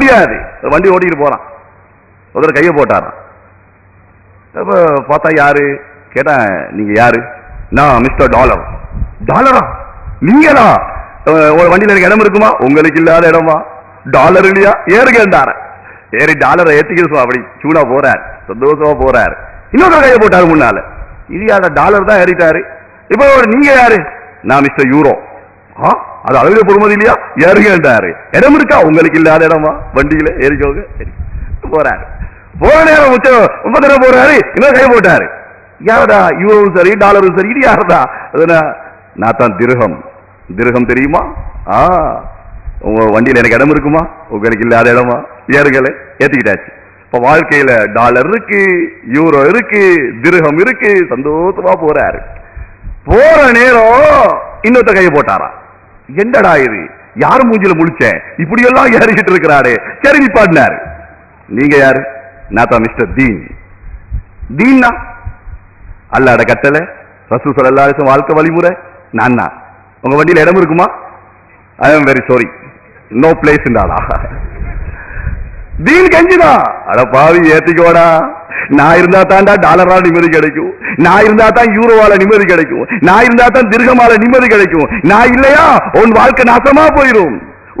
முடியாது வண்டி ஓட்டிட்டு போறான். ஒருத்தர் கையை போட்டாரான் அப்போ பார்த்தா யாரு? கேட்டேன் நீங்க யாரு? நான் மிஸ்டர் டாலர் டாலரா நீங்களா? ஒரு வண்டியில எனக்கு இடம் இருக்குமா? உங்களுக்கு இல்லாத இடமா? டாலர் இல்லையா? ஏறுகண்டார ஏறி டாலரை ஏத்திக்கிட்டு அப்படி சூடா போறார். சந்தோஷமா போறார். இன்னொரு கையை போட்டாரு முன்னால. இது யார டாலர் தான் ஏறிட்டாரு. இப்போ நீங்க யாரு? நான் மிஸ்டர் யூரோ ஆ? அது அளவில் பொறுமதி இல்லையா? ஏறுகண்டாரு இடம் இருக்கா? உங்களுக்கு இல்லாத இடமா? வண்டியில ஏறிக்கோங்க சரி. போறாரு. போற நேரம் உச்ச ரொம்ப தடவை போறாரு. இன்னொரு கை போட்டாரு. யாரடா? யூரோவும் சரி டாலரும் சரி இது யாரடா? நான் தான் திருகம். திருகம் தெரியுமா? ஆ. உங்க வண்டியில் எனக்கு இடம் இருக்குமா? உங்களுக்கு இல்லாத இடமா? ஏறுகளை ஏத்திக்கிட்டாச்சு. இப்ப வாழ்க்கையில டாலர் இருக்கு யூரோ இருக்கு திருகம் இருக்கு. சந்தோஷமா போறாரு. போற நேரம் இன்னொருத்த கையை போட்டாரா? என்னடா இது? யார் மூஞ்சில முழிச்சேன்? இப்படி எல்லாம் ஏறிக்கிட்டு இருக்கிறாரு சரி பாடினார். நீங்க யாரு? நான் மிஸ்டர் தீன். தீன்னா? அல்லாட கட்டளை ரசூ சல்லல்லாஹு வாழ்க்கை வழிமுறை. நான் தான். உங்க வண்டியில இடம் இருக்குமா? I am very sorry no place இருந்தாளா தீன் கஞ்சிதான். அட பாவி ஏத்திக்கோடா. நான் இருந்தா தான்டா டாலரால நிம்மதி கிடைக்கும். நான் இருந்தா தான் யூரோவால நிம்மதி கிடைக்கும். நான் இருந்தா தான் திருகமால நிம்மதி கிடைக்கும். நான் இல்லையா? உன் வாழ்க்கை நாசமா போயிடும்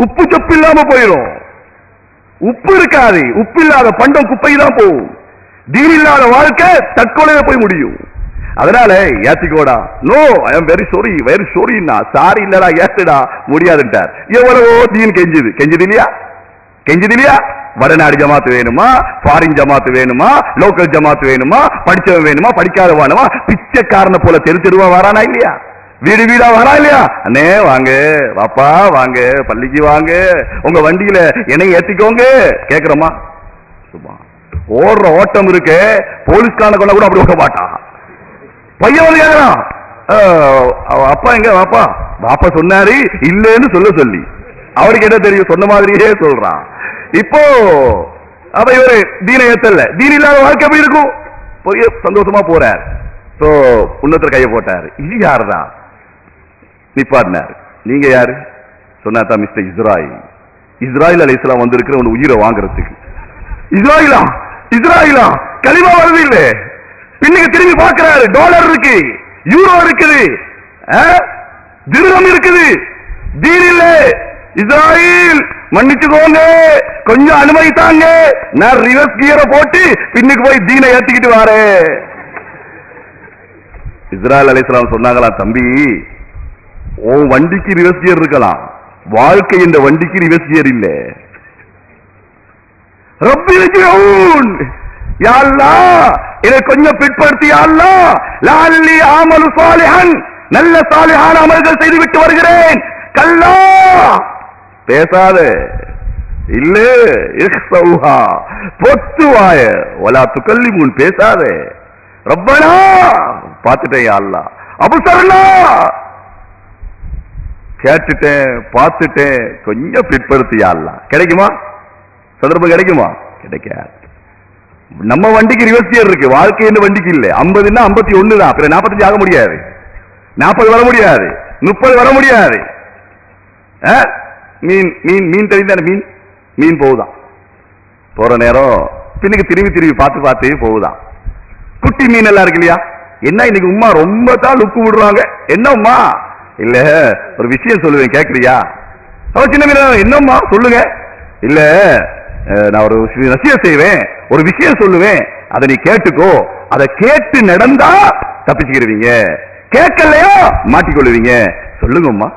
உப்பு சொப்பு இல்லாம போயிரும். உப்பு இருக்காது. உப்பு இல்லாத பண்டம் குப்பை தான் போகும். தீன் இல்லாத வாழ்க்கை தற்கொலையில போய் முடியும். அதனால ஏத்திக்கோடா. No I am very sorry very சாரின்னா sorry இல்லடா ஏத்துடா. முடியாதுன்ட்டார். எவ்வளவோ தீன் கெஞ்சுது. கெஞ்சுது இல்லையா? கெஞ்சுது இல்லையா? வடநாடு ஜமாத்து வேணுமா? ஃபாரின் ஜமாத்து வேணுமா? லோக்கல் ஜமாத்து வேணுமா? படிச்சவன் வேணுமா? படிக்காத வேணுமா? பிச்சைக்காரனை போல தெரு தெருவா வரானா இல்லையா? வீடு வீடா வரா இல்லையா? அண்ணே வாங்க. வாப்பா வாங்க. பள்ளிக்கு வாங்க. உங்க வண்டியில என்னை ஏத்திக்கோங்க. கேக்குறோமா? சும்மா. ஓடுற ஓட்டம் இருக்கு. போலீஸ்காரனை கொண்ட கூட அப்படி ஓட மாட்டான் பையன் வந்து கேக்குறான். அப்பா எங்க? வாப்பா. வாப்பா சொன்னாரு இல்லைன்னு சொல்ல சொல்லி. அவருக்கு என்ன தெரியும்? சொன்ன மாதிரியே சொல்றான். இப்போ அப்ப இவரு தீன ஏத்தல்ல தீன இல்லாத வாழ்க்கை எப்படி இருக்கும்? போய் சந்தோஷமா போறார். சோ உன்னத்துல கையை போட்டாரு. இது யாருதான் நிப்பாடினார் நீங்க யாரு? சொன்னா தான் மிஸ்டர் இஸ்ராயில். இஸ்ராயில் அலை இஸ்லாம் வந்திருக்கிற உன் உயிரை வாங்குறதுக்கு. இஸ்ராயிலா? இஸ்ராயிலா? கலிமா வருது இல்ல. பின்னுக்கு திரும்பி பாக்குறாரு டாலர் இருக்கு. யூரோ இருக்குது. ஆ? இருக்குது. தீன் இல்ல. இஸ்ராயில். மன்னிச்சுக்கோங்க. கொஞ்சம் அனுமதி தாங்க. நான் ரிவர்ஸ் கியரை போட்டு பின்னுக்கு போய் தீனை ஏத்திக்கிட்டு வாரு இஸ்ராயல் அலிஸ்லாம் சொன்னாங்களா தம்பி உன் வண்டிக்கு ரிவர்ஸ் கியர் இருக்கலாம். வாழ்க்கை இந்த வண்டிக்கு ரிவர்ஸ் கியர் இல்ல. ரப்பி ரஜிஊன் யா இதை கொஞ்சம் பிற்படுத்தி யா அல்லாஹ் ஆமலு சாலிஹன் நல்ல சாலிஹான அமல்கள் செய்து விட்டு வருகிறேன். கல்லா பேசாத. இல்ல இஹ்சௌஹா. பொத்து வாய. வலா துக்கல்லிமுன் பேசாத. ரப்பனா பார்த்துட்டேன் யா அல்லாஹ் கேட்டுட்டேன் பார்த்துட்டேன் கொஞ்சம் பிற்படுத்தியா அல்லாஹ் கிடைக்குமா? சந்தர்ப்பம் கிடைக்குமா? கிடைக்காது. நம்ம வண்டிக்கு ரிவர்ஸ் கியர் இருக்கு. வாழ்க்கை என்ன வண்டிக்கு இல்லை. ஐம்பதுன்னா ஐம்பத்தி ஒண்ணு தான். பிற நாற்பத்தஞ்சு ஆக முடியாது. நாற்பது வர முடியாது. முப்பது வர முடியாது. ஆ? மீன் மீன் மீன் தெரிந்தான மீன்? மீன் போகுதான் போற நேரம் பின்னுக்கு திரும்பி திரும்பி பார்த்து பார்த்து போகுதான் குட்டி மீன் எல்லாம் இருக்கு இல்லையா? என்ன இன்னைக்கு உமா ரொம்ப தான் லுக்கு விடுறாங்க? என்ன உமா இல்ல ஒரு விஷயம் சொல்லுவேன் கேக்குறியா? அவ சின்ன மீன் என்னம்மா சொல்லுங்க. இல்ல நான் ஒரு விஷயம் ரசியம் செய்வேன். ஒரு விஷயம் சொல்லுவேன். அதை நீ கேட்டுக்கோ. அதை கேட்டு நடந்தா தப்பிச்சுக்கிடுவீங்க. கேட்கலையா மாட்டிக்கொள்ளுவீங்க. சொல்லுங்கம்மா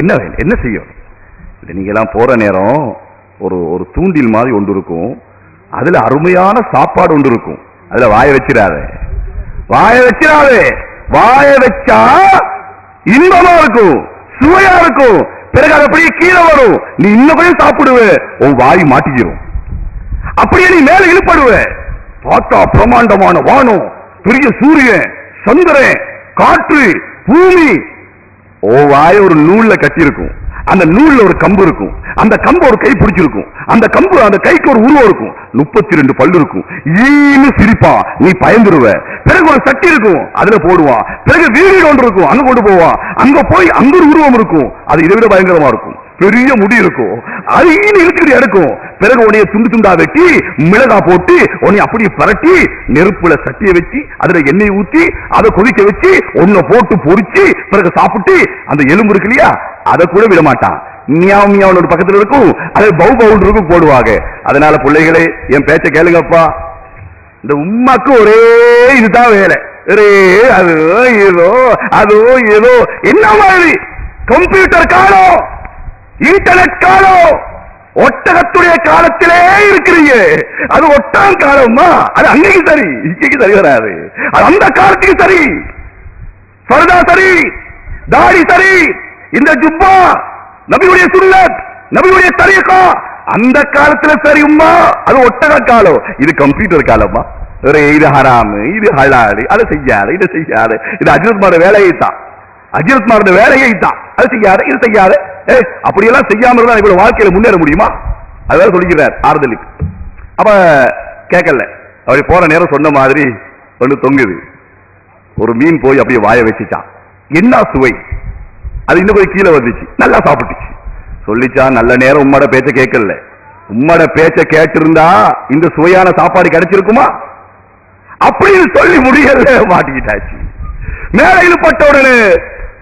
என்ன வேணும்? என்ன செய்யும் இது நீங்க எல்லாம் நேரம் ஒரு ஒரு தூண்டில் மாதிரி ஒன்று இருக்கும். அதில் அருமையான சாப்பாடு ஒன்று இருக்கும். அதில் வாய வச்சிடாத. வாய வச்சிடாதே. வாய வச்சா இன்பமா இருக்கும். சுவையா இருக்கும். பிறகு அது அப்படியே கீழே வரும். நீ இன்னும் கொஞ்சம் சாப்பிடுவ. உன் வாய் மாட்டிக்கிறோம் அப்படியே நீ மேல இழுப்படுவ. பார்த்தா பிரமாண்டமான வானம். பெரிய சூரியன் சந்திரன் காற்று பூமி. ஓ வாய ஒரு நூல்ல கட்டியிருக்கும். அந்த நூல்ல ஒரு கம்பு இருக்கும். அந்த கம்பு ஒரு கை பிடிச்சிருக்கும். அந்த கம்பு அந்த கைக்கு ஒரு உருவம் இருக்கும். முப்பத்தி ரெண்டு பல்லு இருக்கும். ஈன்னு சிரிப்பா. நீ பயந்துருவ. பிறகு ஒரு சட்டி இருக்கும் அதுல போடுவான் பிறகு வீடு ஒன்று இருக்கும் அங்க கொண்டு போவான் அங்க போய் அங்க ஒரு உருவம் இருக்கும் அது இதை விட பயங்கரமா இருக்கும். பெரிய முடி இருக்கும். அது ஈன்னு இழுத்துக்கிட்டு எடுக்கும். பிறகு உன்னைய துண்டு துண்டா வெட்டி மிளகா போட்டு உன்னை அப்படியே பரட்டி நெருப்புல சட்டியை வச்சு அதுல எண்ணெய் ஊத்தி அதை கொதிக்க வச்சு உன்னை போட்டு பொறிச்சு பிறகு சாப்பிட்டு அந்த எலும்பு இருக்கு இல்லையா அதை கூட விட மாட்டான். மியாவ் ஒரு பக்கத்தில் இருக்கும் அதை பவு பவுன் இருக்கும் போடுவாங்க. அதனால பிள்ளைகளே என் பேச்ச கேளுங்கப்பா. இந்த உமாக்கு ஒரே இதுதான் வேலை. ஒரே அது ஏதோ அதோ ஏதோ என்ன மாதிரி? கம்ப்யூட்டர் காலம் இன்டர்நெட் காலம் ஒட்டகத்துடைய காலத்திலே இருக்கிறீங்க. அது ஒட்டான் காலம்மா. அது அன்னைக்கு சரி இன்றைக்கு சரி வராது. அது அந்த காலத்துக்கு சரி. ஃபர்தா சரி தாடி சரி இந்த ஜுப்பா நபியுடைய சுல்லத் நபியுடைய தரீகா அந்த காலத்துல சரி அது ஒட்டக காலம் இது கம்ப்யூட்டர் காலமா ஒரே இது ஹராமு இது ஹலாலு அதை செய்யாத இதை செய்யாத. இது அஜித் வேலையை தான். அஜித் வேலையை தான். அது செய்யாத இது செய்யாத. ஏ அப்படியெல்லாம் செய்யாம இருந்தா இவ்வளவு வாழ்க்கையில முன்னேற முடியுமா? அதான் சொல்லிக்கிறார் ஆறுதலுக்கு. அப்ப கேட்கல. அப்படி போற நேரம் சொன்ன மாதிரி ஒண்ணு தொங்குது. ஒரு மீன் போய் அப்படியே வாய வச்சுட்டான். என்ன சுவை? அது இன்னும் போய் கீழே வந்துச்சு. நல்லா சாப்பிட்டுச்சு. சொல்லிச்சா நல்ல நேரம் உம்மோட பேச்ச கேட்கல. உம்மோட பேச்ச கேட்டிருந்தா இந்த சுவையான சாப்பாடு கிடைச்சிருக்குமா? அப்படின்னு சொல்லி முடியல மாட்டிக்கிட்டாச்சு. மேல இழுப்பட்ட உடனே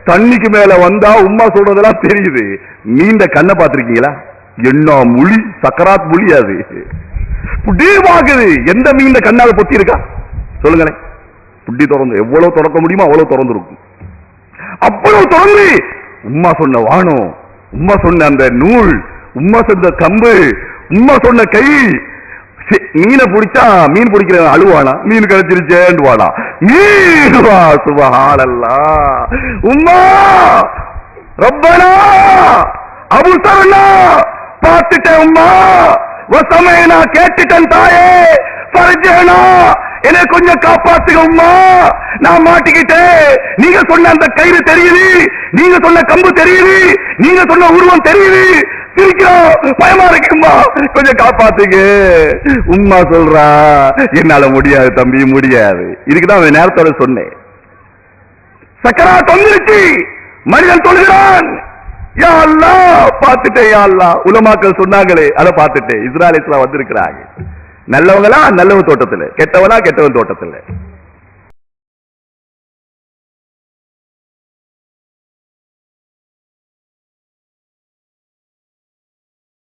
தண்ணிக்கு மேல வந்தா உமா சொல்றதெல்லாம் தெரியுது. மீண்ட கண்ணை பார்த்திருக்கீங்களா? என்ன முழி? சக்கராத் முழி அது. புட்டி எந்த மீண்ட கண்ணால பொத்தி இருக்கா சொல்லுங்களேன். புட்டி திறந்து எவ்வளவு திறக்க முடியுமோ அவ்வளவு திறந்துருக்கும். அவ்வளவு திறந்து உம்மா சொன்ன வானம் உம்மா சொன்ன அந்த நூல் உம்மா சொன்ன கம்பு உம்மா சொன்ன கை. மீனை பிடிச்சா மீன் பிடிக்கிற அழுவானா? மீன் கிடைச்சிருச்சேன்னு வாடா. மீன் வா சுபஹானல்லா. உம்மா! ரப்பனா! அபு சரணா பார்த்துட்டேன் உம்மா. வசமேனா கேட்டுட்டேன் தாயே. பரிஜேனா என்னை கொஞ்சம் காப்பாத்துக்கம்மா நான் மாட்டிக்கிட்டேன் நீங்க சொன்ன அந்த கயிறு தெரியுது. நீங்க சொன்ன கம்பு தெரியுது. நீங்க சொன்ன உருவம் தெரியுது. சிரிக்கிறோம் பயமா இருக்குமா கொஞ்சம் காப்பாத்துங்க. உம்மா சொல்றா என்னால முடியாது தம்பி முடியாது. இதுக்குதான் நேரத்தோட சொன்னேன். சக்கரா தொங்கிருச்சு மனிதன் தொழுகிறான். யா பார்த்துட்டேன் யா உலமாக்கள் சொன்னாங்களே அதை பார்த்துட்டேன். இஸ்ராயல் இஸ்லாம் வந்திருக்கிறாங்க. நல்லவங்களா நல்லவன் தோட்டத்துல? கெட்டவனா கெட்டவன் தோட்டத்துல?